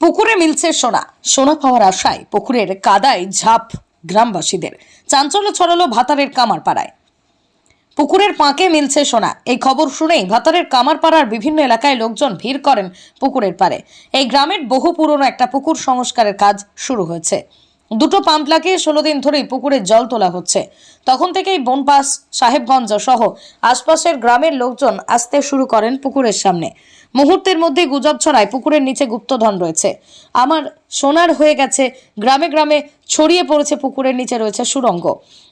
পুকুরে মিলছে সোনা। সোনা পাওয়ার আশায় পুকুরের কাদায় ঝাঁপ গ্রামবাসীদের। চাঞ্চল্য ছড়ালো ভাতারের কামারপাড়ায়। পুকুরের পাঁকে মিলছে সোনা। এই খবর শুনেই ভাতারের কামারপাড়ার বিভিন্ন এলাকায় লোকজন ভিড় করেন পুকুরের পারে এই গ্রামের বহু পুরনো একটা পুকুর সংস্কারের কাজ শুরু হয়েছে। দুটো পাম্প লাগিয়ে ষোলো দিন ধরেই পুকুরে জল তোলা হচ্ছে। তখন থেকেই বনপাস, সাহেবগঞ্জ সহ আশপাশের গ্রামের লোকজন আসতে শুরু করেন পুকুরের সামনে। মুহূর্তের মধ্যে গুজব ছড়ায়, পুকুরের নিচে গুপ্তধন রয়েছে। আমার সোনার হয়ে গেছে। গ্রামে গ্রামে ছড়িয়ে পড়েছে পুকুরের নিচে রয়েছে সুরঙ্গ।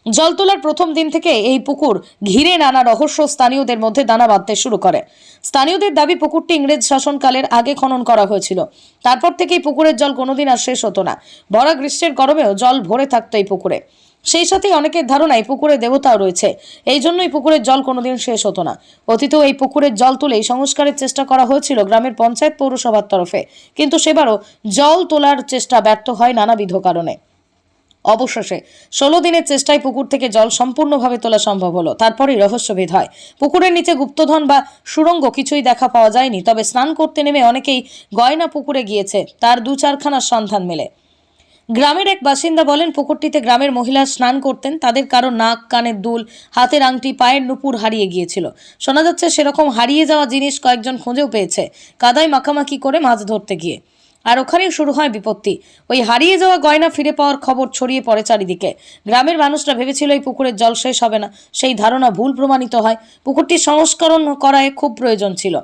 জল তোলার প্রথম দিন থেকে এই পুকুর ঘিরে নানা রহস্য স্থানীয়দের মধ্যে দানা বাঁধতে শুরু করে। স্থানীয়দের দাবি, পুকুরটি ইংরেজ শাসনকালের আগে খনন করা হয়েছিল। তারপর থেকেই পুকুরের জল কোনোদিন আর শেষ হতো না। বড়া গ্রীষ্মের গরমেও জল ভরে থাকতো এই পুকুরে। সেই সাথেই অনেকের ধারণা এই পুকুরে দেবতাও রয়েছে। এই জন্যই পুকুরের জল কোনোদিন শেষ হতো না। অতীতেও এই পুকুরের জল তুলেই সংস্কারের চেষ্টা করা হয়েছিল গ্রামের পঞ্চায়েত পৌরসভার তরফে। কিন্তু সেবারও জল তোলার চেষ্টা ব্যর্থ হয় নানাবিধ কারণে। অবশেষে ষোলো দিনের চেষ্টায় পুকুর থেকে জল সম্পূর্ণভাবে তোলা সম্ভব হলো। তারপরেই রহস্যভেদ হয়। পুকুরের নিচে গুপ্তধন বা সুড়ঙ্গ কিছুই দেখা পাওয়া যায়নি। তবে স্নান করতে নেমে অনেকেই গয়না পুকুরে গিয়েছে। তার দু চারখানার সন্ধান মেলে। গ্রামের এক বাসিন্দা বলেন, পুকুরটিতে গ্রামের মহিলা স্নান করতেন। তাদের কারও নাক কানের দুল, হাতের আংটি, পায়ের নুপুর হারিয়ে গিয়েছিল। শোনা যাচ্ছে, সেরকম হারিয়ে যাওয়া জিনিস কয়েকজন খুঁজেও পেয়েছে। কাদায় মাখামাখি করে মাছ ধরতে গিয়ে। আর ওখানেই শুরু হয় বিপত্তি। ওই হারিয়ে যাওয়া গয়না ফিরে পাওয়ার খবর ছড়িয়ে পড়ে চারিদিকে। গ্রামের মানুষরা ভেবেছিল, এই পুকুরের জল শেষ হবে না। সেই ধারণা ভুল প্রমাণিত হয়। পুকুরটি সংস্করণ করায় খুব প্রয়োজন ছিল।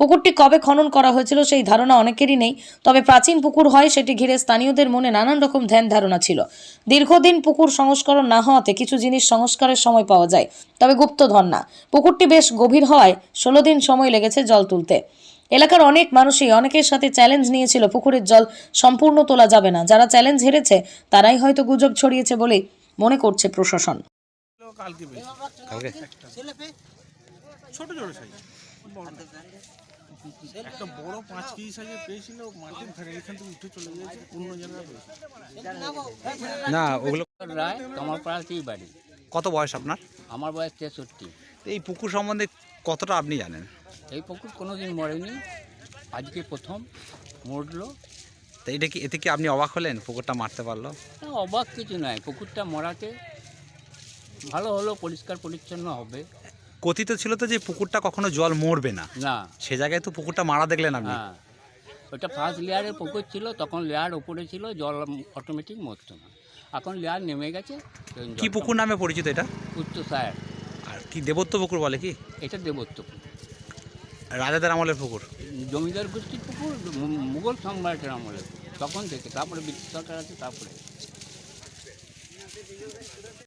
পুকুরটি কবে খনন করা হয়েছিল সেই ধারণা অনেকেরই নেই তবে প্রাচীন পুকুর হয় সেটি ঘিরে স্থানীয়দের মনে নানান রকম ধ্যান ধারণা ছিল। দীর্ঘদিন পুকুর সংস্করণ না হওয়াতে কিছু জিনিস সংস্কারের সময় পাওয়া যায় তবে গুপ্তধন না। পুকুরটি বেশ গভীর হওয়ায় ষোলো দিন সময় লেগেছে জল তুলতে। এলাকার অনেক মানুষই অনেকের সাথে চ্যালেঞ্জ নিয়েছিল পুকুরের জল সম্পূর্ণ তোলা যাবে না। যারা চ্যালেঞ্জ হেরেছে তারাই হয়তো গুজব ছড়িয়েছে বলেই মনে করছে প্রশাসন। ছোট ছোট সাইজ। একটা বড় পাঁচ কেজি সাইজের পেয়েছিল এখান থেকে উঠে চলে অন্য জায়গায় না ওগুলো রায় কামারপাড়াতেই বাড়ি। কত বয়স আপনার? আমার বয়স তেষট্টি। এই পুকুর সম্বন্ধে কতটা আপনি জানেন? এই পুকুর কোনোদিন মরেনি আজকে প্রথম মরলো। তো এটা কি এতে কি আপনি অবাক হলেন পুকুরটা মারতে পারল? অবাক কিছু নয় পুকুরটা মরাতে ভালো হলো পরিষ্কার পরিচ্ছন্ন হবে। কথিত ছিল তো যে পুকুরটা কখনো জল মরবে না। না। সে জায়গায় তো পুকুরটা মারা দেখলেন আপনি। হ্যাঁ। ওটা ফার্স্ট লেয়ারের পুকুর ছিল তখন লেয়ার উপরে ছিল জল অটোমেটিক মরতো না। এখন লেয়ার নেমে গেছে কি পুকুর নামে পরিচিত এটা? উচ্চ সায়ার। আর কি দেবত্ব পুকুর বলে কি? এটা দেবত্ব পুকুর। রাজাদের আমলের পুকুর? জমিদার গোষ্ঠীর পুকুর মুঘল সম্রাটের আমলে তখন থেকে তারপরে ব্রিটিশ সরকার আছে তারপরে।